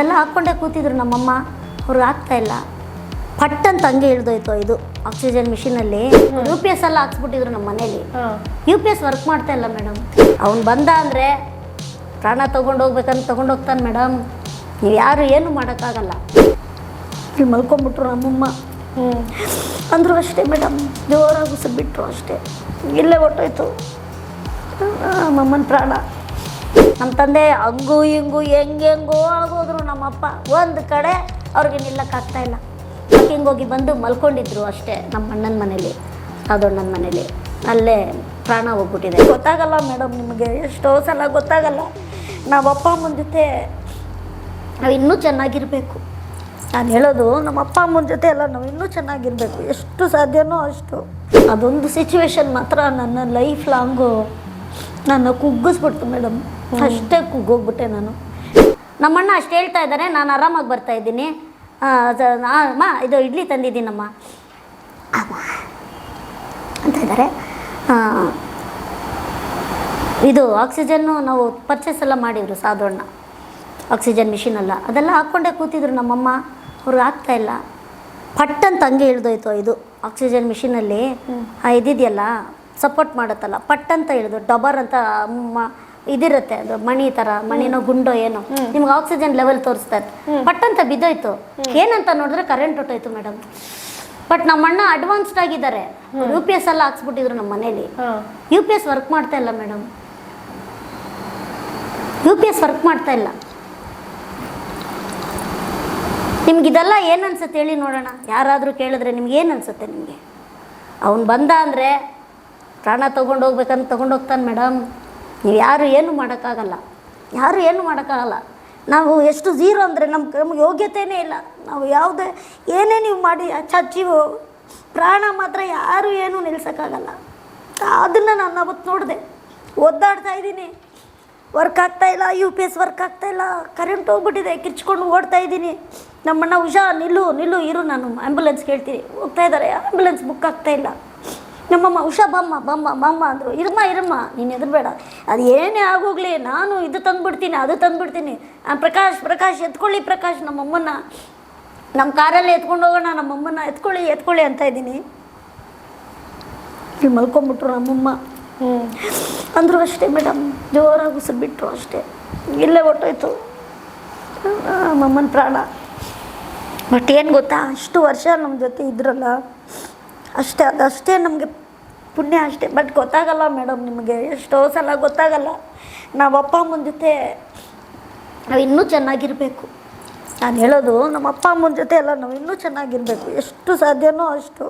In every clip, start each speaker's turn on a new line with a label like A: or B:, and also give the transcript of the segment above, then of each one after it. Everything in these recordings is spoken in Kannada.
A: ಅದೆಲ್ಲ ಹಾಕ್ಕೊಂಡೇ ಕೂತಿದ್ರು ನಮ್ಮಮ್ಮ. ಅವ್ರಿಗೆ ಆಗ್ತಾ ಇಲ್ಲ. ಪಟ್ ಅಂತ ಹಂಗೆ ಇಳ್ದೋಯ್ತು ಇದು ಆಕ್ಸಿಜನ್ ಮಿಷಿನಲ್ಲಿ ಯು ಪಿ ಎಸ್ ಎಲ್ಲ ಹಾಕ್ಸ್ಬಿಟ್ಟಿದ್ರು ನಮ್ಮ ಮನೇಲಿ. ಯು ಪಿ ಎಸ್ ವರ್ಕ್ ಮಾಡ್ತಾ ಇಲ್ಲ ಮೇಡಮ್ ಅವ್ನು ಬಂದ ಅಂದರೆ ಪ್ರಾಣ ತೊಗೊಂಡು ಹೋಗ್ಬೇಕಂತ ತೊಗೊಂಡು ಹೋಗ್ತಾನೆ ಮೇಡಮ್ ನೀವು ಯಾರು ಏನು ಮಾಡೋಕ್ಕಾಗಲ್ಲ. ಇಲ್ಲಿ ಮಲ್ಕೊಂಬಿಟ್ರು ನಮ್ಮಮ್ಮ.
B: ಹ್ಞೂ
A: ಅಂದರು ಅಷ್ಟೇ ಮೇಡಮ್ ಜೋರಾಗಿ ಬಿಟ್ಟರು ಅಷ್ಟೇ. ಇಲ್ಲೇ ಹೊಟ್ಟೋಯ್ತು ನಮ್ಮಮ್ಮನ ಪ್ರಾಣ. ನಮ್ಮ ತಂದೆ ಹಂಗು ಹಿಂಗು ಹೆಂಗೆಂಗೋ ಆಗೋದ್ರು ನಮ್ಮಪ್ಪ ಒಂದು ಕಡೆ ಅವ್ರಿಗೆ ನಿಲ್ಲಕ್ಕಾಗ್ತಾ ಇಲ್ಲ. ವಾಕಿಂಗ್ ಹೋಗಿ ಬಂದು ಮಲ್ಕೊಂಡಿದ್ರು ಅಷ್ಟೇ ನಮ್ಮ ಅಣ್ಣನ ಮನೇಲಿ ಅದಣ್ಣನ ಮನೇಲಿ. ಅಲ್ಲೇ ಪ್ರಾಣ ಹೋಗ್ಬಿಟ್ಟಿದೆ. ಗೊತ್ತಾಗಲ್ಲ ಮೇಡಮ್ ನಿಮಗೆ, ಎಷ್ಟೋ ಸಲ ಗೊತ್ತಾಗಲ್ಲ. ನಾವು ಅಪ್ಪ ಅಮ್ಮನ ಜೊತೆ ನಾವು ಇನ್ನೂ ಚೆನ್ನಾಗಿರಬೇಕು. ನಾನು ಹೇಳೋದು, ನಮ್ಮ ಅಪ್ಪ ಅಮ್ಮನ ಜೊತೆ ಎಲ್ಲ ನಾವು ಇನ್ನೂ ಚೆನ್ನಾಗಿರಬೇಕು. ಎಷ್ಟು ಸಾಧ್ಯನೋ ಅಷ್ಟು. ಅದೊಂದು ಸಿಚುವೇಶನ್ ಮಾತ್ರ ನನ್ನ ಲೈಫ್ ಲಾಂಗು ನನ್ನ ಕುಗ್ಗಿಸ್ಬಿಡ್ತು ಮೇಡಮ್. ಅಷ್ಟೇ ಕುಗ್ಗೋಗ್ಬಿಟ್ಟೆ ನಾನು. ನಮ್ಮಣ್ಣ ಅಷ್ಟು ಹೇಳ್ತಾ ಇದ್ದಾರೆ ನಾನು ಆರಾಮಾಗಿ ಬರ್ತಾ ಇದ್ದೀನಿ. ಅಮ್ಮ ಇದು ಇಡ್ಲಿ ತಂದಿದ್ದೀನಮ್ಮ. ಅಮ್ಮ ಅಂತ ಇದ್ದಾರೆ ಇದು ಆಕ್ಸಿಜನ್ನು ನಾವು ಪರ್ಚೇಸ್ ಎಲ್ಲ ಮಾಡಿದ್ರು ಸಾಧುವಣ್ಣ ಆಕ್ಸಿಜನ್ ಮಿಷಿನ್ ಎಲ್ಲ. ಅದೆಲ್ಲ ಹಾಕ್ಕೊಂಡೇ ಕೂತಿದ್ರು ನಮ್ಮಮ್ಮ. ಅವ್ರು ಆಗ್ತಾ ಇಲ್ಲ. ಪಟ್ ಅಂತ ಹಂಗೆ ಇಳಿದೋಯ್ತು ಇದು ಆಕ್ಸಿಜನ್ ಮಿಷಿನಲ್ಲಿ ಇದಿದೆಯಲ್ಲ ಸಪೋರ್ಟ್ ಮಾಡುತ್ತಲ್ಲ. ಪಟ್ ಅಂತ ಇಳಿದು ಡಬರ್ ಅಂತ ಮ- ಇದಿರುತ್ತೆ ಅದು ಮಣಿ ತರ ಮಣಿನೋ ಗುಂಡೋ ಏನೋ. ನಿಮ್ಗೆ ಆಕ್ಸಿಜನ್ ಲೆವೆಲ್ ತೋರಿಸ್ತಾ ಇತ್ತು ಪಟ್ ಅಂತ ಬಿದ್ದೋಯ್ತು. ಏನಂತ ನೋಡಿದ್ರೆ ಕರೆಂಟ್ ಹೊಟ್ಟೋಯ್ತು ಮೇಡಮ್ ಬಟ್ ನಮ್ಮಣ್ಣ ಅಡ್ವಾನ್ಸ್ಡ್ ಆಗಿದ್ದಾರೆ. ಯು ಪಿ ಎಸ್ ಎಲ್ಲ ಹಾಕ್ಸ್ಬಿಟ್ಟಿದ್ರು ನಮ್ಮ ಮನೇಲಿ. ಯು ಪಿ ಎಸ್ ವರ್ಕ್ ಮಾಡ್ತಾ ಇಲ್ಲ madam U P S work ಮಾಡ್ತಾ ಇಲ್ಲ. ನಿಮ್ಗೆ ಇದೆಲ್ಲ ಏನು ಅನ್ಸುತ್ತೆ ಹೇಳಿ ನೋಡೋಣ. ಯಾರಾದರೂ ಕೇಳಿದ್ರೆ ನಿಮ್ಗೆ ಏನು ಅನ್ಸುತ್ತೆ ನಿಮಗೆ? ಅವನು ಬಂದ ಅಂದರೆ ಪ್ರಾಣ ತೊಗೊಂಡು ಹೋಗ್ಬೇಕಂತ ತೊಗೊಂಡೋಗ್ತಾನೆ ಮೇಡಮ್ ನೀವು ಯಾರು ಏನು ಮಾಡೋಕ್ಕಾಗಲ್ಲ. ಯಾರು ಏನು ಮಾಡೋಕ್ಕಾಗಲ್ಲ. ನಾವು ಎಷ್ಟು ಝೀರೋ ಅಂದರೆ ನಮ್ಮ ನಮ್ಗೆ ಯೋಗ್ಯತೆಯೇ ಇಲ್ಲ. ನಾವು ಯಾವುದೇ ಏನೇ ನೀವು ಮಾಡಿ ಚಚ್ಚಿವು ಪ್ರಾಣ ಮಾತ್ರ ಯಾರು ಏನು ನಿಲ್ಸೋಕ್ಕಾಗಲ್ಲ. ಅದನ್ನು ನಾನು ಅವತ್ತು ನೋಡಿದೆ. ಒದ್ದಾಡ್ತಾ ಇದ್ದೀನಿ. ವರ್ಕ್ ಆಗ್ತಾ ಇಲ್ಲ ಯು ಪಿ ಎಸ್ ವರ್ಕ್ ಆಗ್ತಾ ಇಲ್ಲ ಕರೆಂಟ್ ಹೋಗ್ಬಿಟ್ಟಿದೆ, ಕಿರ್ಚ್ಕೊಂಡು ಓಡ್ತಾ ಇದ್ದೀನಿ. ನಮ್ಮಣ್ಣ ಹುಷಾ ನಿಲ್ಲು ನಿಲ್ಲು, ಇರು, ನಾನು ಆ್ಯಂಬುಲೆನ್ಸ್ ಕೇಳ್ತೀನಿ. ಹೋಗ್ತಾ ಇದ್ದಾರೆ ಆ್ಯಂಬುಲೆನ್ಸ್ ಬುಕ್ ಆಗ್ತಾ ಇಲ್ಲ. ನಮ್ಮಮ್ಮ ಉಷಾ ಬಮ್ಮ ಬಮ್ಮ ಬಮ್ಮ ಅಂದರು. ಇರಮ್ಮ ಇರಮ್ಮ ನೀನು ಎದುರುಬೇಡ ಅದು ಏನೇ ಆಗೋಗ್ಲಿ ನಾನು ಇದು ತಂದುಬಿಡ್ತೀನಿ ಅದು ತಂದುಬಿಡ್ತೀನಿ. ಪ್ರಕಾಶ್ ಪ್ರಕಾಶ್ ಎತ್ಕೊಳ್ಳಿ ಪ್ರಕಾಶ್ ನಮ್ಮಮ್ಮನ ನಮ್ಮ ಕಾರಲ್ಲಿ ಎತ್ಕೊಂಡು ಹೋಗೋಣ ನಮ್ಮಮ್ಮನ ಎತ್ಕೊಳ್ಳಿ ಎತ್ಕೊಳ್ಳಿ ಅಂತ ಇದ್ದೀನಿ. ಇಲ್ಲಿ ಮಲ್ಕೊಂಬಿಟ್ರು ನಮ್ಮಮ್ಮ
B: ಹ್ಞೂ
A: ಅಂದರು ಅಷ್ಟೇ ಮೇಡಮ್ ಜೋರಾಗಿ ಉಸಿರು ಬಿಟ್ಟರು ಅಷ್ಟೇ. ಇಲ್ಲೇ ಹೊಟ್ಟೋಯ್ತು ನಮ್ಮಮ್ಮನ ಪ್ರಾಣ. ಬಟ್ ಏನು ಗೊತ್ತಾ ಅಷ್ಟು ವರ್ಷ ನಮ್ಮ ಜೊತೆ ಇದ್ರಲ್ಲ ಅಷ್ಟೇ ಅದಷ್ಟೇ ನಮಗೆ ಪುಣ್ಯ ಅಷ್ಟೇ. ಬಟ್ ಗೊತ್ತಾಗಲ್ಲ ಮೇಡಮ್ ನಿಮಗೆ. ಎಷ್ಟೋ ಸಲ ಗೊತ್ತಾಗಲ್ಲ. ನಾವು ಅಪ್ಪ ಅಮ್ಮನ ಜೊತೆ ನಾವು ಇನ್ನೂ ಚೆನ್ನಾಗಿರಬೇಕು. ನಾನು ಹೇಳೋದು ನಮ್ಮ ಅಪ್ಪ ಅಮ್ಮನ ಜೊತೆ ಎಲ್ಲ ನಾವು ಇನ್ನೂ ಚೆನ್ನಾಗಿರಬೇಕು. ಎಷ್ಟು ಸಾಧ್ಯನೋ ಅಷ್ಟು.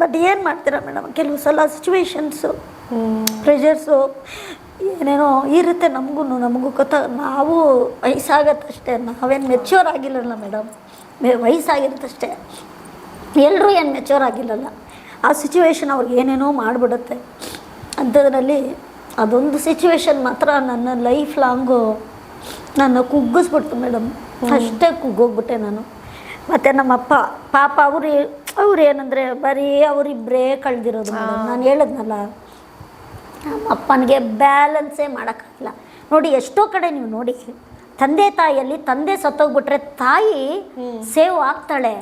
A: ಬಟ್ ಏನು ಮಾಡ್ತೀರಾ ಮೇಡಮ್ ಕೆಲವು ಸಲ ಸಿಚುವೇಶನ್ಸು ಪ್ರೆಷರ್ಸು ಏನೇನೋ ಇರುತ್ತೆ ನಮಗೂ ನಮಗೂ ಗೊತ್ತ ನಾವು ವಯಸ್ಸಾಗತ್ತಷ್ಟೇ ನಾವೇನು ಮೆಚ್ಯೂರ್ ಆಗಿಲ್ಲಲ್ಲ ಮೇಡಮ್ ವಯಸ್ಸಾಗಿರುತ್ತಷ್ಟೇ. ಎಲ್ಲರೂ ಏನು ಮೆಚ್ಯೂರ್ ಆಗಿಲ್ಲಲ್ಲ. ಆ ಸಿಚುವೇಶನ್ ಅವ್ರಿಗೆ ಏನೇನೋ ಮಾಡಿಬಿಡುತ್ತೆ. ಅಂಥದ್ರಲ್ಲಿ ಅದೊಂದು ಸಿಚುವೇಶನ್ ಮಾತ್ರ ನನ್ನ ಲೈಫ್ ಲಾಂಗು ನನ್ನ ಕುಗ್ಗಿಸ್ಬಿಡ್ತು ಮೇಡಮ್ ಅಷ್ಟೇ ಕುಗ್ಗೋಗ್ಬಿಟ್ಟೆ ನಾನು. ಮತ್ತು ನಮ್ಮಪ್ಪ ಪಾಪ ಅವರು ಅವ್ರು ಏನಂದರೆ ಬರೀ ಅವರಿಬ್ಬರೇ ಕಳೆದಿರೋದು ನಾನು ಹೇಳಿದ್ನಲ್ಲ ನಮ್ಮ ಅಪ್ಪನಿಗೆ ಬ್ಯಾಲೆನ್ಸೇ ಮಾಡೋಕ್ಕಾಗಲ್ಲ ನೋಡಿ ಎಷ್ಟೋ ಕಡೆ ನೀವು ನೋಡಿ ತಂದೆ ತಾಯಿಯಲ್ಲಿ ತಂದೆ ಸತ್ತೋಗ್ಬಿಟ್ರೆ ತಾಯಿ ಸೇವ್ ಆಗ್ತಾಳೆ.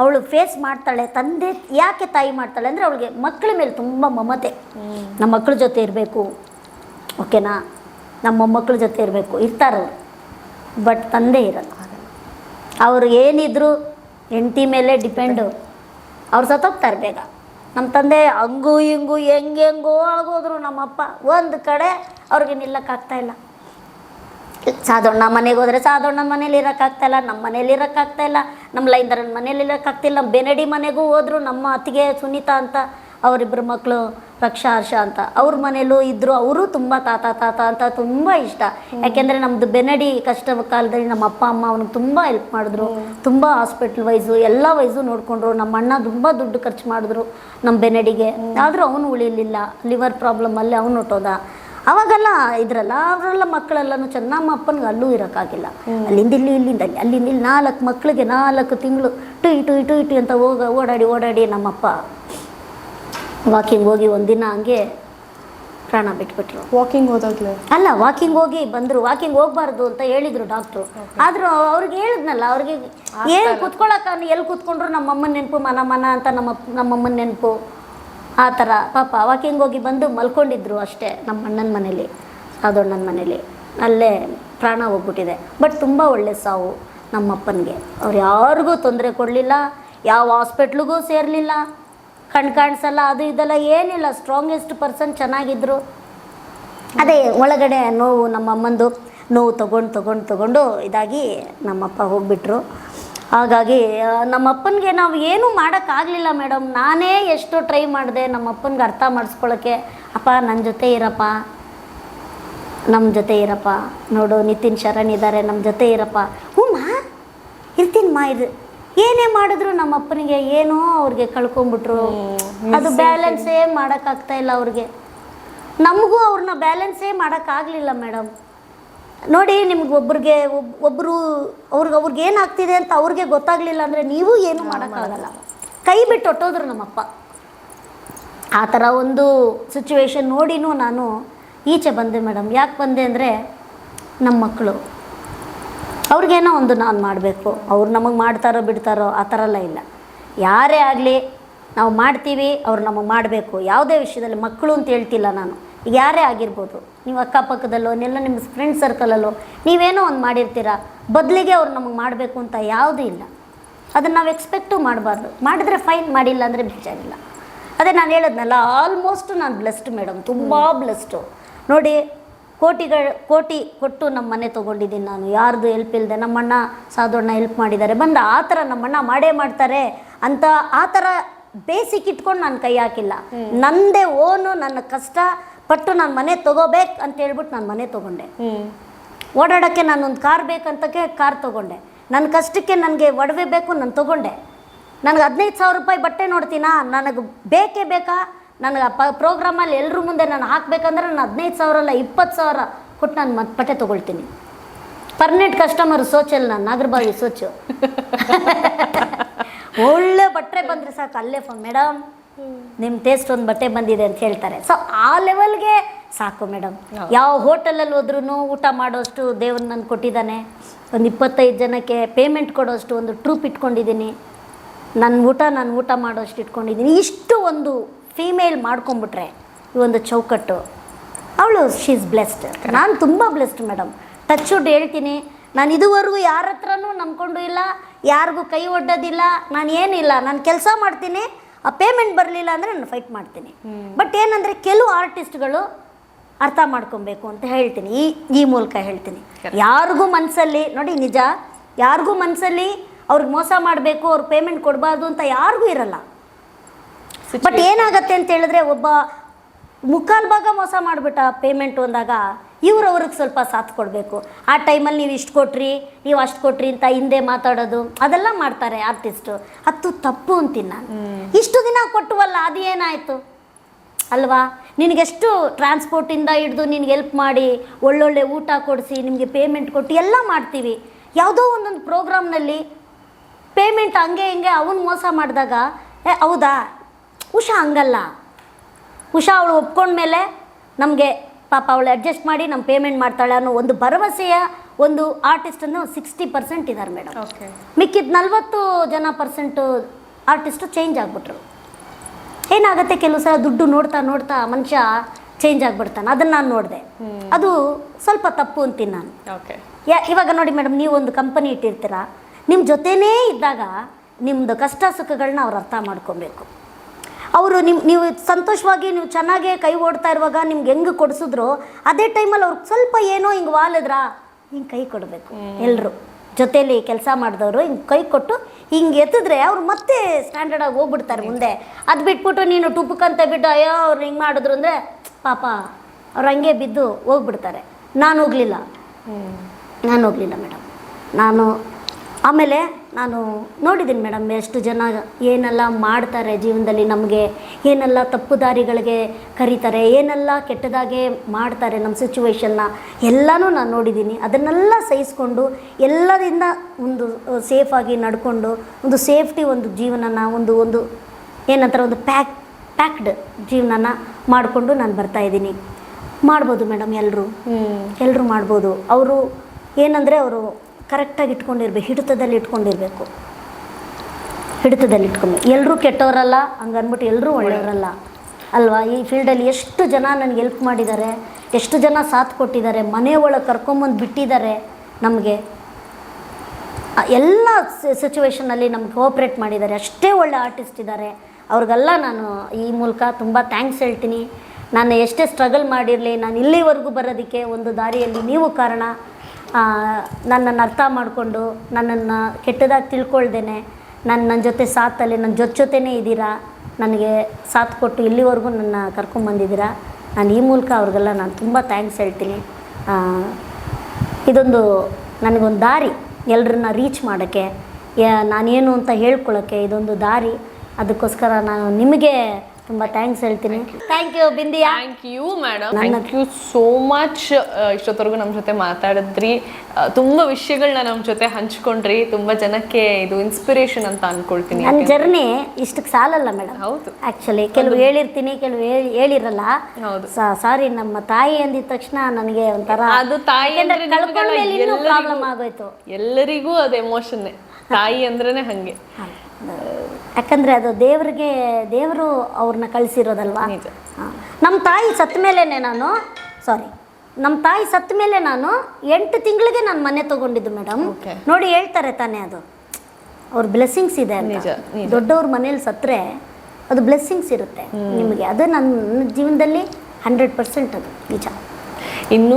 A: ಅವಳು ಫೇಸ್ ಮಾಡ್ತಾಳೆ ತಂದೆ ಯಾಕೆ ತಾಯಿ ಮಾಡ್ತಾಳೆ ಅಂದರೆ ಅವಳಿಗೆ ಮಕ್ಕಳ ಮೇಲೆ ತುಂಬ ಮಮತೆ. ನಮ್ಮ ಮಕ್ಕಳ ಜೊತೆ ಇರಬೇಕು ಓಕೆನಾ ನಮ್ಮ ಮಕ್ಕಳ ಜೊತೆ ಇರಬೇಕು ಇರ್ತಾರವ್ರು. ಬಟ್ ತಂದೆ ಇರಲ್ಲ. ಅವರು ಏನಿದ್ರು ಹೆಂಡತಿ ಮೇಲೆ ಡಿಪೆಂಡು ಅವ್ರು ಸತ್ತೋಗ್ತಾರೆ ಬೇಗ. ನಮ್ಮ ತಂದೆ ಹಂಗೂ ಹಿಂಗೂ ಹೆಂಗೆ ಹೆಂಗೋ ಆಗೋದ್ರು ನಮ್ಮಪ್ಪ ಒಂದು ಕಡೆ ಅವ್ರಿಗೆ ನಿಲ್ಲಕ್ಕಾಗ್ತಾ ಸಾಧೋಣ್ಣ ಮನೆಗೆ ಹೋದರೆ ಸಾಧೋಣ್ಣ ಮನೇಲಿ ಇರೋಕ್ಕಾಗ್ತಾಯಿಲ್ಲ ನಮ್ಮ ಮನೇಲಿ ಇರೋಕ್ಕಾಗ್ತಾಯಿಲ್ಲ ನಮ್ಮ ಲೈಂದರನ ಮನೇಲಿ ಇರೋಕ್ಕಾಗ್ತಿಲ್ಲ ನಮ್ಮ ಬೆನಡಿ ಮನೆಗೂ ಹೋದರು ನಮ್ಮ ಅತ್ತಿಗೆ ಸುನೀತಾ ಅಂತ ಅವರಿಬ್ಬರು ಮಕ್ಕಳು ರಕ್ಷಾ ಹರ್ಷ ಅಂತ ಅವ್ರ ಮನೇಲೂ ಇದ್ದರು ಅವರು ತುಂಬ ತಾತ ತಾತ ಅಂತ ತುಂಬ ಇಷ್ಟ. ಯಾಕೆಂದರೆ ನಮ್ಮದು ಬೆನಡಿ ಕಷ್ಟ ಕಾಲದಲ್ಲಿ ನಮ್ಮ ಅಪ್ಪ ಅಮ್ಮ ಅವ್ನಿಗೆ ತುಂಬ ಹೆಲ್ಪ್ ಮಾಡಿದ್ರು. ತುಂಬ ಹಾಸ್ಪಿಟ್ಲ್ ವೈಸು ಎಲ್ಲ ವೈಸು ನೋಡಿಕೊಂಡ್ರು. ನಮ್ಮ ಅಣ್ಣ ತುಂಬ ದುಡ್ಡು ಖರ್ಚು ಮಾಡಿದ್ರು ನಮ್ಮ ಬೆನಡಿಗೆ. ಆದರೂ ಅವನು ಉಳಿಲಿಲ್ಲ. ಲಿವರ್ ಪ್ರಾಬ್ಲಮಲ್ಲಿ ಅವನು ಹೊಟ್ಟೋದ. ಅವಾಗೆಲ್ಲ ಇದ್ರಲ್ಲ ಅವರೆಲ್ಲ ಮಕ್ಕಳೆಲ್ಲನೂ ಚೆನ್ನ ನಮ್ಮ ಅಪ್ಪನಿಗೆ ಅಲ್ಲೂ ಇರೋಕ್ಕಾಗಿಲ್ಲ. ಅಲ್ಲಿಂದ ಇಲ್ಲಿ ಇಲ್ಲಿಂದ ಅಲ್ಲಿ ಅಲ್ಲಿಂದ ಇಲ್ಲಿ ನಾಲ್ಕು ಮಕ್ಕಳಿಗೆ ನಾಲ್ಕು ತಿಂಗಳು ಟುಯ್ ಇಟು ಇಟು ಇಟು ಅಂತ ಹೋಗ ಓಡಾಡಿ ಓಡಾಡಿ ನಮ್ಮಪ್ಪ ವಾಕಿಂಗ್ ಹೋಗಿ ಒಂದಿನ ಹಂಗೆ ಪ್ರಾಣ ಬಿಟ್ಬಿಟ್ರು.
B: ವಾಕಿಂಗ್ ಹೋದಾಗ್ಲೇ.
A: ಅಲ್ಲ ವಾಕಿಂಗ್ ಹೋಗಿ ಬಂದರು ವಾಕಿಂಗ್ ಹೋಗ್ಬಾರ್ದು ಅಂತ ಹೇಳಿದ್ರು ಡಾಕ್ಟ್ರು ಆದರೂ ಅವ್ರಿಗೆ ಹೇಳಿದ್ನಲ್ಲ ಅವ್ರಿಗೆ ಏನು ಕುತ್ಕೊಳ್ಳೋಕೆ ಎಲ್ಲಿ ಕುತ್ಕೊಂಡ್ರು ನಮ್ಮಮ್ಮನ ನೆನಪು ಮನ ಮನ ಅಂತ ನಮ್ಮ ನಮ್ಮಮ್ಮನ ನೆನಪು. ಆ ಥರ. ಪಾಪ ವಾಕಿಂಗ್ ಹೋಗಿ ಬಂದು ಮಲ್ಕೊಂಡಿದ್ರು ಅಷ್ಟೇ ನಮ್ಮ ಅಣ್ಣನ ಮನೇಲಿ, ಸಾದಣ್ಣನ ಮನೇಲಿ. ಅಲ್ಲೇ ಪ್ರಾಣ ಹೋಗ್ಬಿಟ್ಟಿದೆ. ಬಟ್ ತುಂಬ ಒಳ್ಳೆ ಸಾವು ನಮ್ಮಪ್ಪನಿಗೆ. ಅವ್ರು ಯಾರಿಗೂ ತೊಂದರೆ ಕೊಡಲಿಲ್ಲ, ಯಾವ ಹಾಸ್ಪಿಟ್ಲಿಗೂ ಸೇರಲಿಲ್ಲ. ಕಣ್ ಕಾಣಿಸಲ್ಲ, ಅದು ಇದೆಲ್ಲ ಏನಿಲ್ಲ. ಸ್ಟ್ರಾಂಗೆಸ್ಟ್ ಪರ್ಸನ್ ಚೆನ್ನಾಗಿದ್ದರು ಅದೇ ಒಳಗಡೆ ನೋವು ನಮ್ಮ ಅಮ್ಮಂದು ನೋವು ತೊಗೊಂಡು ತೊಗೊಂಡು, ತಗೊಂಡು ಇದಾಗಿ ನಮ್ಮಪ್ಪ ಹೋಗ್ಬಿಟ್ರು. ಹಾಗಾಗಿ ನಮ್ಮಪ್ಪನಿಗೆ ನಾವು ಏನೂ ಮಾಡೋಕ್ಕಾಗಲಿಲ್ಲ ಮೇಡಮ್. ನಾನೇ ಎಷ್ಟು ಟ್ರೈ ಮಾಡಿದೆ ನಮ್ಮಪ್ಪನಿಗೆ ಅರ್ಥ ಮಾಡಿಸ್ಕೊಳ್ಳೋಕ್ಕೆ ಅಪ್ಪ ನನ್ನ ಜೊತೆ ಇರಪ್ಪ. ನಮ್ಮ ಜೊತೆ ಇರಪ್ಪ. ನೋಡು ನಿತಿನ್ ಶರಣ್ ಇದ್ದಾರೆ ನಮ್ಮ ಜೊತೆ ಇರಪ್ಪ. ಹ್ಞೂ ಇರ್ತೀನಿ ಮಾ ಇದು ಏನೇ ಮಾಡಿದ್ರು ನಮ್ಮ ಅಪ್ಪನಿಗೆ ಏನೋ ಅವ್ರಿಗೆ ಕಳ್ಕೊಂಬಿಟ್ರು. ಅದು ಬ್ಯಾಲೆನ್ಸೇ ಮಾಡೋಕ್ಕಾಗ್ತಾ ಇಲ್ಲ ಅವ್ರಿಗೆ. ನಮಗೂ ಅವ್ರನ್ನ ಬ್ಯಾಲೆನ್ಸೇ ಮಾಡೋಕ್ಕಾಗಲಿಲ್ಲ ಮೇಡಮ್. ನೋಡಿ ನಿಮ್ಗೆ ಒಬ್ರಿಗೆ ಒಬ್ ಒಬ್ಬರು ಅವ್ರಿಗೆ ಅವ್ರಿಗೆ ಏನಾಗ್ತಿದೆ ಅಂತ ಅವ್ರಿಗೆ ಗೊತ್ತಾಗಲಿಲ್ಲ ಅಂದರೆ ನೀವು ಏನು ಮಾಡೋಕ್ಕಾಗಲ್ಲ. ಕೈ ಬಿಟ್ಟು ಹೊಟ್ಟೋದ್ರು ನಮ್ಮಪ್ಪ. ಆ ಥರ ಒಂದು ಸಿಚುವೇಶನ್ ನೋಡಿನೂ ನಾನು ಈಚೆ ಬಂದೆ ಮೇಡಮ್. ಯಾಕೆ ಬಂದೆ ಅಂದರೆ ನಮ್ಮ ಮಕ್ಕಳು ಅವ್ರಿಗೇನೋ ಒಂದು ನಾನು ಮಾಡಬೇಕು. ಅವ್ರು ನಮಗೆ ಮಾಡ್ತಾರೋ ಬಿಡ್ತಾರೋ ಆ ಥರ ಎಲ್ಲ ಇಲ್ಲ. ಯಾರೇ ಆಗಲಿ ನಾವು ಮಾಡ್ತೀವಿ ಅವ್ರು ನಮಗೆ ಮಾಡಬೇಕು. ಯಾವುದೇ ವಿಷಯದಲ್ಲಿ ಮಕ್ಕಳು ಅಂತ ಹೇಳ್ತಿಲ್ಲ ನಾನು. ಯಾರೇ ಆಗಿರ್ಬೋದು ನೀವು ಅಕ್ಕಪಕ್ಕದಲ್ಲೋ ಇಲ್ಲ ನಿಮ್ಮ ಫ್ರೆಂಡ್ ಸರ್ಕಲಲ್ಲೋ ನೀವೇನೋ ಒಂದು ಮಾಡಿರ್ತೀರ ಬದಲಿಗೆ ಅವ್ರು ನಮಗೆ ಮಾಡಬೇಕು ಅಂತ ಯಾವುದೂ ಇಲ್ಲ. ಅದನ್ನು ನಾವು ಎಕ್ಸ್ಪೆಕ್ಟು ಮಾಡಬಾರ್ದು. ಮಾಡಿದರೆ ಫೈನ್ ಮಾಡಿಲ್ಲ ಅಂದರೆ ಬೇಜಾರಿಲ್ಲ. ಅದೇ ನಾನು ಹೇಳದ್ನಲ್ಲ ಆಲ್ಮೋಸ್ಟ್ ನಾನು ಬ್ಲೆಸ್ಡ್ ಮೇಡಮ್ ತುಂಬ ಬ್ಲೆಸ್ಡು ನೋಡಿ ಕೋಟಿಗಳು ಕೋಟಿ ಕೊಟ್ಟು ನಮ್ಮ ಮನೆ ತೊಗೊಂಡಿದ್ದೀನಿ ನಾನು. ಯಾರ್ದು ಹೆಲ್ಪ್ ಇಲ್ಲದೆ ನಮ್ಮಣ್ಣ ಸಾಧುವಣ್ಣ ಹೆಲ್ಪ್ ಮಾಡಿದ್ದಾರೆ. ಬಂದು ಆ ಥರ ನಮ್ಮಣ್ಣ ಮಾಡೇ ಮಾಡ್ತಾರೆ ಅಂತ ಆ ಥರ ಬೇಸಿಕ್ ಇಟ್ಕೊಂಡು ನಾನು ಕೈ ಹಾಕಿಲ್ಲ. ನಂದೇ ಓನು ನನ್ನ ಕಷ್ಟ ಪಟ್ಟು ನಾನು ಮನೆ ತೊಗೋಬೇಕು ಅಂತ ಹೇಳ್ಬಿಟ್ಟು ನಾನು ಮನೆ ತೊಗೊಂಡೆ. ಓಡಾಡೋಕ್ಕೆ ನಾನೊಂದು ಕಾರ್ ಬೇಕಂತಕ್ಕೆ ಕಾರ್ ತೊಗೊಂಡೆ. ನನ್ನ ಕಷ್ಟಕ್ಕೆ ನನಗೆ ಒಡವೆ ಬೇಕು ನಾನು ತೊಗೊಂಡೆ. ನನಗೆ ಹದಿನೈದು ಸಾವಿರ ರೂಪಾಯಿ ಬಟ್ಟೆ ನೋಡ್ತೀನಾ? ನನಗೆ ಬೇಕೇ ಬೇಕಾ? ನನಗೆ ಆ ಪ ಪ್ರೋಗ್ರಾಮಲ್ಲಿ ಎಲ್ಲರೂ ಮುಂದೆ ನಾನು ಹಾಕಬೇಕಂದ್ರೆ ನಾನು ಹದಿನೈದು ಸಾವಿರ ಅಲ್ಲ ಇಪ್ಪತ್ತು ಸಾವಿರ ಕೊಟ್ಟು ನಾನು ಮತ್ತೆ ಬಟ್ಟೆ ತೊಗೊಳ್ತೀನಿ. ಪರ್ಮನೆಂಟ್ ಕಸ್ಟಮರ್ ಸೋಚಲ್ಲ ನಾನು ನಾಗರಬಾವಿ ಸೋಚು. ಒಳ್ಳೆ ಬಟ್ಟೆ ಬಂದರೆ ಸಾಕು ಅಲ್ಲೇ ಫೋನ್. ಮೇಡಮ್ ನಿಮ್ಮ ಟೇಸ್ಟ್ ಒಂದು ಬಟ್ಟೆ ಬಂದಿದೆ ಅಂತ ಹೇಳ್ತಾರೆ. ಸೊ ಆ ಲೆವೆಲ್ಗೆ ಸಾಕು ಮೇಡಮ್ ಯಾವ ಹೋಟೆಲಲ್ಲಿ ಹೋದ್ರೂ ಊಟ ಮಾಡೋಷ್ಟು ದೇವ್ರು ನನ್ನ ಕೊಟ್ಟಿದ್ದಾನೆ. ಒಂದು ಇಪ್ಪತ್ತೈದು ಜನಕ್ಕೆ ಪೇಮೆಂಟ್ ಕೊಡೋಷ್ಟು ಒಂದು ಟ್ರೂಪ್ ಇಟ್ಕೊಂಡಿದ್ದೀನಿ. ನನ್ನ ಊಟ ನಾನು ಊಟ ಮಾಡೋಷ್ಟು ಇಟ್ಕೊಂಡಿದ್ದೀನಿ. ಇಷ್ಟು ಒಂದು ಫೀಮೇಲ್ ಮಾಡ್ಕೊಂಬಿಟ್ರೆ ಈ ಒಂದು ಚೌಕಟ್ಟು ಅವಳು ಶಿ ಇಸ್ ಬ್ಲೆಸ್ಡ್ ನಾನು ತುಂಬ ಬ್ಲೆಸ್ಡ್ ಮೇಡಮ್ ಟಚ್ ವುಡ್ ಹೇಳ್ತೀನಿ. ನಾನು ಇದುವರೆಗೂ ಯಾರ ಹತ್ರನೂ ನಂಬ್ಕೊಂಡು ಇಲ್ಲ ಯಾರಿಗೂ ಕೈ ಒಡ್ಡೋದಿಲ್ಲ ನಾನು ಏನಿಲ್ಲ. ನಾನು ಕೆಲಸ ಮಾಡ್ತೀನಿ. ಆ ಪೇಮೆಂಟ್ ಬರಲಿಲ್ಲ ಅಂದರೆ ನಾನು ಫೈಟ್ ಮಾಡ್ತೀನಿ. ಬಟ್ ಏನಂದರೆ ಕೆಲವು ಆರ್ಟಿಸ್ಟ್ಗಳು ಅರ್ಥ ಮಾಡ್ಕೊಬೇಕು ಅಂತ ಹೇಳ್ತೀನಿ. ಈ ಈ ಮೂಲಕ ಹೇಳ್ತೀನಿ. ಯಾರಿಗೂ ಮನಸ್ಸಲ್ಲಿ ನೋಡಿ ನಿಜ ಯಾರಿಗೂ ಮನಸ್ಸಲ್ಲಿ ಅವ್ರಿಗೆ ಮೋಸ ಮಾಡಬೇಕು ಅವ್ರು ಪೇಮೆಂಟ್ ಕೊಡಬಾರ್ದು ಅಂತ ಯಾರಿಗೂ ಇರಲ್ಲ. ಬಟ್ ಏನಾಗತ್ತೆ ಅಂತ ಹೇಳಿದ್ರೆ ಒಬ್ಬ ಮುಕ್ಕಾಲು ಭಾಗ ಮೋಸ ಮಾಡಿಬಿಟ್ಟ ಪೇಮೆಂಟ್ ಅಂದಾಗ ಇವ್ರು ಅವ್ರಿಗೆ ಸ್ವಲ್ಪ ಸಾಥ್ ಕೊಡಬೇಕು. ಆ ಟೈಮಲ್ಲಿ ನೀವು ಇಷ್ಟು ಕೊಟ್ರಿ ನೀವು ಅಷ್ಟು ಕೊಟ್ರಿ ಅಂತ ಹಿಂದೆ ಮಾತಾಡೋದು ಅದೆಲ್ಲ ಮಾಡ್ತಾರೆ ಆರ್ಟಿಸ್ಟು. ಹತ್ತು ತಪ್ಪು ಅಂತೀನಿ ನಾನು. ಇಷ್ಟು ದಿನ ಕೊಟ್ಟುವಲ್ಲ ಅದು ಏನಾಯಿತು ಅಲ್ವಾ? ನಿನಗೆಷ್ಟು ಟ್ರಾನ್ಸ್ಪೋರ್ಟಿಂದ ಹಿಡಿದು ನಿನಗೆ ಹೆಲ್ಪ್ ಮಾಡಿ ಒಳ್ಳೊಳ್ಳೆ ಊಟ ಕೊಡಿಸಿ ನಿಮಗೆ ಪೇಮೆಂಟ್ ಕೊಟ್ಟು ಎಲ್ಲ ಮಾಡ್ತೀವಿ. ಯಾವುದೋ ಒಂದೊಂದು ಪ್ರೋಗ್ರಾಮ್ನಲ್ಲಿ ಪೇಮೆಂಟ್ ಹಂಗೆ ಹಿಂಗೆ ಅವನು ಮೋಸ ಮಾಡಿದಾಗ ಏ ಹೌದಾ? ಹುಷಾ ಹಂಗಲ್ಲ. ಉಷಾ ಅವಳು ಒಪ್ಕೊಂಡ್ಮೇಲೆ ನಮಗೆ ಪಾಪ ಅವಳು ಅಡ್ಜಸ್ಟ್ ಮಾಡಿ ನಮ್ಮ ಪೇಮೆಂಟ್ ಮಾಡ್ತಾಳೆ ಅನ್ನೋ ಒಂದು ಭರವಸೆಯ ಒಂದು ಆರ್ಟಿಸ್ಟನ್ನು ಸಿಕ್ಸ್ಟಿ ಪರ್ಸೆಂಟ್ ಇದ್ದಾರೆ ಮೇಡಮ್
B: ಓಕೆ
A: ಮಿಕ್ಕಿದ ನಲ್ವತ್ತು ಜನ ಪರ್ಸೆಂಟು ಆರ್ಟಿಸ್ಟು ಚೇಂಜ್ ಆಗಿಬಿಟ್ರು. ಏನಾಗುತ್ತೆ ಕೆಲವು ಸಲ ದುಡ್ಡು ನೋಡ್ತಾ ನೋಡ್ತಾ ಮನುಷ್ಯ ಚೇಂಜ್ ಆಗಿಬಿಡ್ತಾನೆ. ಅದನ್ನು ನಾನು ನೋಡಿದೆ. ಅದು ಸ್ವಲ್ಪ ತಪ್ಪು ಅಂತೀನಿ ನಾನು.
B: ಓಕೆ
A: ಯಾ ಇವಾಗ ನೋಡಿ ಮೇಡಮ್ ನೀವು ಒಂದು ಕಂಪನಿ ಇಟ್ಟಿರ್ತೀರ ನಿಮ್ಮ ಜೊತೆನೇ ಇದ್ದಾಗ ನಿಮ್ಮದು ಕಷ್ಟ ಸುಖಗಳನ್ನ ಅವ್ರು ಅರ್ಥ ಮಾಡ್ಕೊಬೇಕು. ಅವರು ನಿಮ್ಮ ನೀವು ಸಂತೋಷವಾಗಿ ನೀವು ಚೆನ್ನಾಗೇ ಕೈ ಓಡ್ತಾ ಇರುವಾಗ ನಿಮ್ಗೆ ಹೆಂಗೆ ಕೊಡಿಸಿದ್ರು ಅದೇ ಟೈಮಲ್ಲಿ ಅವ್ರಿಗೆ ಸ್ವಲ್ಪ ಏನೋ ಹಿಂಗೆ ವಾಲಿದ್ರಾ ಹಿಂಗೆ ಕೈ ಕೊಡಬೇಕು. ಎಲ್ಲರೂ ಜೊತೆಯಲ್ಲಿ ಕೆಲಸ ಮಾಡಿದವರು ಹಿಂಗೆ ಕೈ ಕೊಟ್ಟು ಹಿಂಗೆ ಎತ್ತಿದ್ರೆ ಅವ್ರು ಮತ್ತೆ ಸ್ಟ್ಯಾಂಡರ್ಡಾಗಿ ಹೋಗ್ಬಿಡ್ತಾರೆ ಮುಂದೆ. ಅದು ಬಿಟ್ಬಿಟ್ಟು ನೀನು ಟುಪುಕಂತ ಬಿಟ್ಟು ಅಯ್ಯೋ ಅವ್ರು ಹಿಂಗೆ ಮಾಡಿದ್ರು ಅಂದರೆ ಪಾಪ ಅವ್ರು ಹಂಗೆ ಬಿದ್ದು ಹೋಗ್ಬಿಡ್ತಾರೆ. ನಾನು ಹೋಗಲಿಲ್ಲ. ನಾನು ಹೋಗಲಿಲ್ಲ ಮೇಡಮ್. ನಾನು ಆಮೇಲೆ ನಾನು ನೋಡಿದ್ದೀನಿ ಮೇಡಮ್ ಎಷ್ಟು ಜನ ಏನೆಲ್ಲ ಮಾಡ್ತಾರೆ ಜೀವನದಲ್ಲಿ ನಮಗೆ ಏನೆಲ್ಲ ತಪ್ಪು ದಾರಿಗಳಿಗೆ ಕರೀತಾರೆ ಏನೆಲ್ಲ ಕೆಟ್ಟದಾಗೆ ಮಾಡ್ತಾರೆ ನಮ್ಮ ಸಿಚುವೇಶನ್ನ ಎಲ್ಲನೂ ನಾನು ನೋಡಿದ್ದೀನಿ. ಅದನ್ನೆಲ್ಲ ಸಹಿಸ್ಕೊಂಡು ಎಲ್ಲರಿಂದ ಒಂದು ಸೇಫಾಗಿ ನಡ್ಕೊಂಡು ಒಂದು ಸೇಫ್ಟಿ ಒಂದು ಜೀವನನ ಒಂದು ಒಂದು ಏನಂತಾರೆ ಒಂದು ಪ್ಯಾಕ್ ಪ್ಯಾಕ್ಡ್ ಜೀವನನ ಮಾಡಿಕೊಂಡು ನಾನು ಬರ್ತಾ ಇದ್ದೀನಿ. ಮಾಡ್ಬೋದು ಮೇಡಮ್ ಎಲ್ಲರೂ. ಎಲ್ಲರೂ ಮಾಡ್ಬೋದು. ಅವರು ಏನಂದರೆ ಅವರು ಕರೆಕ್ಟಾಗಿ ಇಟ್ಕೊಂಡಿರ್ಬೇಕು, ಹಿಡಿತದಲ್ಲಿ ಇಟ್ಕೊಂಡಿರಬೇಕು. ಹಿಡಿತದಲ್ಲಿ ಇಟ್ಕೊಬೇಕು ಎಲ್ಲರೂ ಕೆಟ್ಟವರಲ್ಲ ಹಂಗೆ ಅಂದ್ಬಿಟ್ಟು ಎಲ್ಲರೂ ಒಳ್ಳೆಯವರಲ್ಲ. ಅಲ್ವಾ? ಈ ಫೀಲ್ಡಲ್ಲಿ ಎಷ್ಟು ಜನ ನನಗೆ ಹೆಲ್ಪ್ ಮಾಡಿದ್ದಾರೆ, ಎಷ್ಟು ಜನ ಸಾಥ್ ಕೊಟ್ಟಿದ್ದಾರೆ, ಮನೆ ಒಳಗೆ ಕರ್ಕೊಂಬಂದು ಬಿಟ್ಟಿದ್ದಾರೆ ನಮಗೆ. ಎಲ್ಲ ಸಿಚುವೇಷನಲ್ಲಿ ನಮ್ಗೆ ಕೋಆಪ್ರೇಟ್ ಮಾಡಿದ್ದಾರೆ. ಅಷ್ಟೇ ಒಳ್ಳೆ ಆರ್ಟಿಸ್ಟ್ ಇದ್ದಾರೆ. ಅವ್ರಿಗೆಲ್ಲ ನಾನು ಈ ಮೂಲಕ ತುಂಬ ಥ್ಯಾಂಕ್ಸ್ ಹೇಳ್ತೀನಿ. ನಾನು ಎಷ್ಟೇ ಸ್ಟ್ರಗಲ್ ಮಾಡಿರಲಿ, ನಾನು ಇಲ್ಲಿವರೆಗೂ ಬರೋದಕ್ಕೆ ಒಂದು ದಾರಿಯಲ್ಲಿ ನೀವು ಕಾರಣ. ನನ್ನನ್ನು ಅರ್ಥ ಮಾಡಿಕೊಂಡು, ನನ್ನನ್ನು ಕೆಟ್ಟದಾಗಿ ತಿಳ್ಕೊಳ್ದೇನೆ. ನನ್ನ ನನ್ನ ಜೊತೆ ಸಾಥಲ್ಲಿ ನನ್ನ ಜೊತೆ ಜೊತೆನೇ ಇದ್ದೀರಾ? ನನಗೆ ಸಾಥ್ ಕೊಟ್ಟು ಇಲ್ಲಿವರೆಗೂ ನನ್ನ ಕರ್ಕೊಂಬಂದಿದ್ದೀರಾ ನಾನು ಈ ಮೂಲಕ ಅವ್ರಿಗೆಲ್ಲ ನಾನು ತುಂಬ ಥ್ಯಾಂಕ್ಸ್ ಹೇಳ್ತೀನಿ. ಇದೊಂದು ನನಗೊಂದು ದಾರಿ ಎಲ್ಲರನ್ನ ರೀಚ್ ಮಾಡೋಕ್ಕೆ ನಾನೇನು ಅಂತ ಹೇಳ್ಕೊಳ್ಳೋಕ್ಕೆ ಇದೊಂದು ದಾರಿ. ಅದಕ್ಕೋಸ್ಕರ ನಾನು ನಿಮಗೆ ತುಂಬ ಥ್ಯಾಂಕ್ಸ್ ಹೇಳ್ತೀನಿ. Thank you Bindiya.
B: Thank you madam thank you so much ಇಷ್ಟೊತ್ತವರೆಗೂ ನಮ್ಮ ಜೊತೆ ಮಾತಾಡಿದ್ರಿ. ತುಂಬಾ ವಿಷಯಗಳನ್ನ ನಮ್ಮ ಜೊತೆ ಹಂಚ್ಕೊಂಡ್ರಿ. ತುಂಬಾ ಜನಕ್ಕೆ ಇದು ಇನ್ಸ್ಪಿರೇಷನ್ ಅಂತ ಅನ್ಕೊಳ್ತೀನಿ.
A: ನನ್ನ ಜರ್ನಿ ಇಷ್ಟಕ್ಕೆ ಸಾಲಲ್ಲ ಮೇಡಮ್
B: ಹೌದು.
A: ಆ್ಯಕ್ಚುಲಿ ಕೆಲವು ಹೇಳಿರ್ತೀನಿ ಕೆಲವು ಹೇಳಿ ಹೇಳಿರಲ್ಲ.
B: ಹೌದು.
A: ಸಾರಿ ನಮ್ಮ ತಾಯಿ ಅಂದಿದ ತಕ್ಷಣ ನನಗೆ ಒಂಥರ
B: ಅದು ತಾಯಿ
A: ಪ್ರಾಬ್ಲಮ್ ಆಗೋಯ್ತು.
B: ಎಲ್ಲರಿಗೂ ಅದು ಎಮೋಷನ್ನೇ ತಾಯಿ ಅಂದ್ರೇನೆ ಹಂಗೆ.
A: ಯಾಕಂದರೆ ಅದು ದೇವರಿಗೆ ದೇವರು ಅವ್ರನ್ನ ಕಳಿಸಿರೋದಲ್ವಾ? ನಮ್ಮ ತಾಯಿ ಸತ್ತ ಮೇಲೇ ನಾನು ಸಾರಿ ನಮ್ಮ ತಾಯಿ ಸತ್ತ ಮೇಲೆ ನಾನು ಎಂಟು ತಿಂಗಳಿಗೆ ನಾನು ಮನೆ ತಗೊಂಡಿದ್ದು ಮೇಡಮ್ ನೋಡಿ ಹೇಳ್ತಾರೆ ತಾನೇ ಅದು. ಅವ್ರ ಬ್ಲೆಸ್ಸಿಂಗ್ಸ್ ಇದೆ. ದೊಡ್ಡವ್ರ ಮನೇಲಿ ಸತ್ತರೆ ಅದು ಬ್ಲೆಸ್ಸಿಂಗ್ಸ್ ಇರುತ್ತೆ ನಿಮಗೆ. ಅದು ನನ್ನ ಜೀವನದಲ್ಲಿ ಹಂಡ್ರೆಡ್ ಪರ್ಸೆಂಟ್ ಅದು. ನಿಜ.
B: ಇನ್ನೂ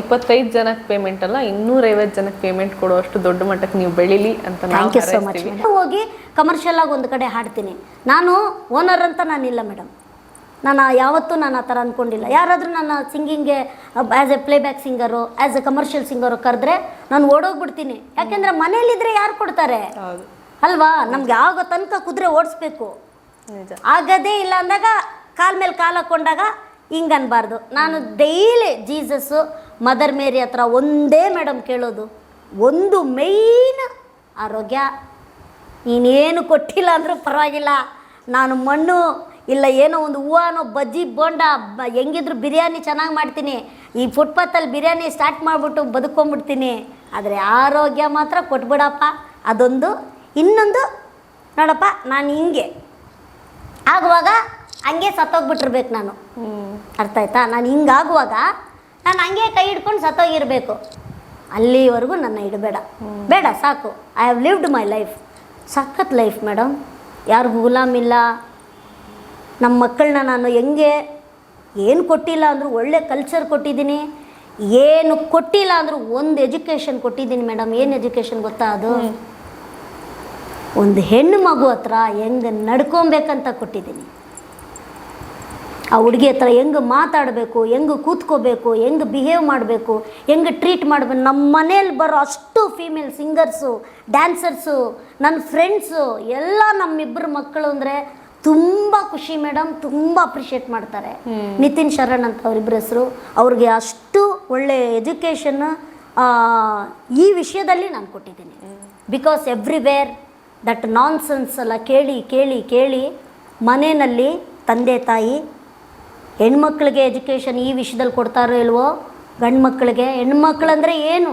B: ಇಪ್ಪತ್ತೈದು ಜನಕ್ಕೆ ಪೇಮೆಂಟ್ ಅಲ್ಲ ಇನ್ನೂರೈವತ್ತು ಜನಕ್ಕೆ ಪೇಮೆಂಟ್ ಕೊಡುವಷ್ಟು ದೊಡ್ಡ ಮಟ್ಟಕ್ಕೆ ನೀವು ಬೆಳೀಲಿ ಅಂತ ನಾವು
A: ಥ್ಯಾಂಕ್ ಯು ಸೊ ಮಚ್ ಹೋಗಿ ಕಮರ್ಷಿಯಲ್ ಆಗಿ ಒಂದು ಕಡೆ ಹಾಡ್ತೀನಿ. ನಾನು ಓನರ್ ಅಂತ ನಾನಿಲ್ಲ ಮೇಡಮ್ ನಾನು ಯಾವತ್ತೂ ನಾನು ಆ ಥರ ಅಂದ್ಕೊಂಡಿಲ್ಲ ಯಾರಾದರೂ ನನ್ನ ಸಿಂಗಿಂಗ್ಗೆ as a playback singer as a commercial singer ಕರೆದ್ರೆ ನಾನು ಓಡೋಗ್ಬಿಡ್ತೀನಿ. ಯಾಕೆಂದರೆ ಮನೇಲಿದ್ರೆ ಯಾರು ಕೊಡ್ತಾರೆ? ಅಲ್ವಾ? ನಮ್ಗೆ ಯಾವಾಗ ತನಕ ಕುದುರೆ ಓಡಿಸ್ಬೇಕು. ಆಗದೇ ಇಲ್ಲ ಅಂದಾಗ ಕಾಲ ಮೇಲೆ ಕಾಲು ಹಾಕ್ಕೊಂಡಾಗ ಹಿಂಗೆ ಅನ್ಬಾರ್ದು. ನಾನು ಡೈಲಿ ಜೀಸಸ್ಸು ಮದರ್ ಮೇರಿ ಹತ್ರ ಒಂದೇ ಮೇಡಮ್ ಕೇಳೋದು. ಒಂದು ಮೇಯ್ನ್ ಆರೋಗ್ಯ. ನೀನೇನು ಕೊಟ್ಟಿಲ್ಲ ಅಂದರೂ ಪರವಾಗಿಲ್ಲ. ನಾನು ಮಣ್ಣು, ಇಲ್ಲ ಏನೋ ಒಂದು ಹೂವನೋ, ಬಜ್ಜಿ, ಬೋಂಡ ಹೆಂಗಿದ್ರು ಬಿರಿಯಾನಿ ಚೆನ್ನಾಗಿ ಮಾಡ್ತೀನಿ. ಈ ಫುಟ್ಪಾತಲ್ಲಿ ಬಿರಿಯಾನಿ ಸ್ಟಾರ್ಟ್ ಮಾಡಿಬಿಟ್ಟು ಬದುಕೊಂಬಿಡ್ತೀನಿ ಆದರೆ ಆರೋಗ್ಯ ಮಾತ್ರ ಕೊಟ್ಬಿಡಪ್ಪ. ಅದೊಂದು. ಇನ್ನೊಂದು, ನೋಡಪ್ಪ, ನಾನು ಹಿಂಗೆ. ಆಗುವಾಗ ಹಂಗೆ ಸತ್ತೋಗ್ಬಿಟ್ಟಿರ್ಬೇಕು ನಾನು. ಅರ್ಥ ಆಯ್ತಾ? ನಾನು ಹಿಂಗಾಗುವಾಗ ನಾನು ಹಂಗೆ ಕೈ ಹಿಡ್ಕೊಂಡು ಸತ್ತೋಗಿರಬೇಕು. ಅಲ್ಲಿವರೆಗೂ ನನ್ನ ಇಡಬೇಡ. ಬೇಡ ಸಾಕು. I have lived my life ಸಖತ್ ಲೈಫ್ ಮೇಡಮ್ ಯಾರಿಗೂ ಗುಲಾಮಿಲ್ಲ ನಮ್ಮ ಮಕ್ಕಳನ್ನ ನಾನು ಹೆಂಗೆ ಏನು ಕೊಟ್ಟಿಲ್ಲ ಅಂದರೂ ಒಳ್ಳೆ ಕಲ್ಚರ್ ಕೊಟ್ಟಿದ್ದೀನಿ. ಏನು ಕೊಟ್ಟಿಲ್ಲ ಅಂದರೂ ಒಂದು ಎಜುಕೇಷನ್ ಕೊಟ್ಟಿದ್ದೀನಿ ಮೇಡಮ್ ಏನು ಎಜುಕೇಷನ್ ಗೊತ್ತಾ ಅದು? ಒಂದು ಹೆಣ್ಣು ಮಗು ಹತ್ರ ಹೆಂಗೆ ನಡ್ಕೊಬೇಕಂತ ಕೊಟ್ಟಿದ್ದೀನಿ. ಆ ಹುಡುಗಿ ಹತ್ರ ಹೆಂಗೆ ಮಾತಾಡಬೇಕು ಹೆಂಗೆ ಕೂತ್ಕೋಬೇಕು ಹೆಂಗೆ ಬಿಹೇವ್ ಮಾಡಬೇಕು ಹೆಂಗೆ ಟ್ರೀಟ್ ಮಾಡಬೇಕು. ನಮ್ಮ ಮನೇಲಿ ಬರೋ ಅಷ್ಟು ಫೀಮೇಲ್ ಸಿಂಗರ್ಸು ಡ್ಯಾನ್ಸರ್ಸು ನನ್ನ ಫ್ರೆಂಡ್ಸು ಎಲ್ಲ ನಮ್ಮಿಬ್ಬರು ಮಕ್ಕಳು ಅಂದರೆ ತುಂಬ ಖುಷಿ ಮೇಡಮ್ ತುಂಬ ಅಪ್ರಿಷಿಯೇಟ್ ಮಾಡ್ತಾರೆ. ನಿತಿನ್ ಶರಣ್ ಅಂತ ಅವರಿಬ್ಬರ ಹೆಸರು. ಅವ್ರಿಗೆ ಅಷ್ಟು ಒಳ್ಳೆ ಎಜುಕೇಷನ್ ಈ ವಿಷಯದಲ್ಲಿ ನಾನು ಕೊಟ್ಟಿದ್ದೀನಿ. ಬಿಕಾಸ್ ಎವ್ರಿವೇರ್ ದಟ್ ನಾನ್ಸೆನ್ಸ್ ಎಲ್ಲ ಕೇಳಿ ಕೇಳಿ ಕೇಳಿ ಮನೆಯಲ್ಲಿ ತಂದೆ ತಾಯಿ ಹೆಣ್ಮಕ್ಳಿಗೆ ಎಜುಕೇಷನ್ ಈ ವಿಷಯದಲ್ಲಿ ಕೊಡ್ತಾರೋ ಇಲ್ವೋ ಗಂಡು ಮಕ್ಕಳಿಗೆ ಹೆಣ್ಮಕ್ಳಂದರೆ ಏನು?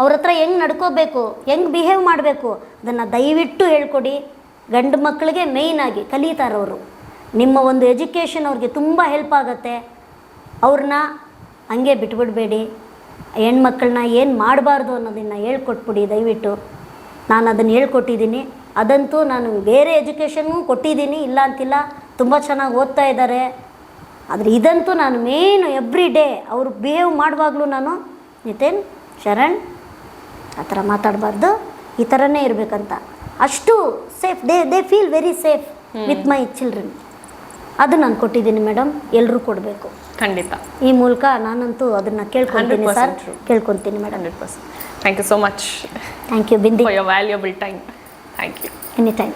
A: ಅವ್ರ ಹತ್ರ ಹೆಂಗೆ ನಡ್ಕೋಬೇಕು? ಹೆಂಗೆ ಬಿಹೇವ್ ಮಾಡಬೇಕು? ಅದನ್ನು ದಯವಿಟ್ಟು ಹೇಳ್ಕೊಡಿ. ಗಂಡು ಮಕ್ಕಳಿಗೆ ಮೇಯ್ನಾಗಿ ಕಲಿತಾರವರು ನಿಮ್ಮ ಒಂದು ಎಜುಕೇಷನ್ ಅವ್ರಿಗೆ ತುಂಬ ಹೆಲ್ಪ್ ಆಗುತ್ತೆ. ಅವ್ರನ್ನ ಹಂಗೆ ಬಿಟ್ಬಿಡಬೇಡಿ. ಹೆಣ್ಮಕ್ಳನ್ನ ಏನು ಮಾಡಬಾರ್ದು ಅನ್ನೋದನ್ನು ಹೇಳ್ಕೊಟ್ಬಿಡಿ ದಯವಿಟ್ಟು. ನಾನು ಅದನ್ನು ಹೇಳ್ಕೊಟ್ಟಿದ್ದೀನಿ ಅದಂತೂ ನಾನು ಬೇರೆ ಎಜುಕೇಷನ್ಗೂ ಕೊಟ್ಟಿದ್ದೀನಿ ಇಲ್ಲ ಅಂತಿಲ್ಲ, ತುಂಬ ಚೆನ್ನಾಗಿ ಓದ್ತಾ ಇದ್ದಾರೆ. ಆದರೆ ಇದಂತೂ ನಾನು ಮೇನು ಎವ್ರಿ ಡೇ ಅವರು ಬಿಹೇವ್ ಮಾಡುವಾಗಲೂ ನಾನು ನಿತಿನ್ ಶರಣ್ ಆ ಥರ ಮಾತಾಡಬಾರ್ದು. ಈ ಥರನೇ ಇರಬೇಕಂತ. ಅಷ್ಟು safe they they feel very safe with my children ಅದು ನಾನು ಕೊಟ್ಟಿದ್ದೀನಿ ಮೇಡಮ್ ಎಲ್ಲರೂ ಕೊಡಬೇಕು.
B: ಖಂಡಿತ.
A: ಈ ಮೂಲಕ ನಾನಂತೂ ಅದನ್ನು ಕೇಳ್ಕೊತೀನಿ ಸರ್.
B: 100%
A: ಕೇಳ್ಕೊತೀನಿ madam
B: hundred percent thank you so much
A: thank you Bindi
B: your valuable time thank you
A: any time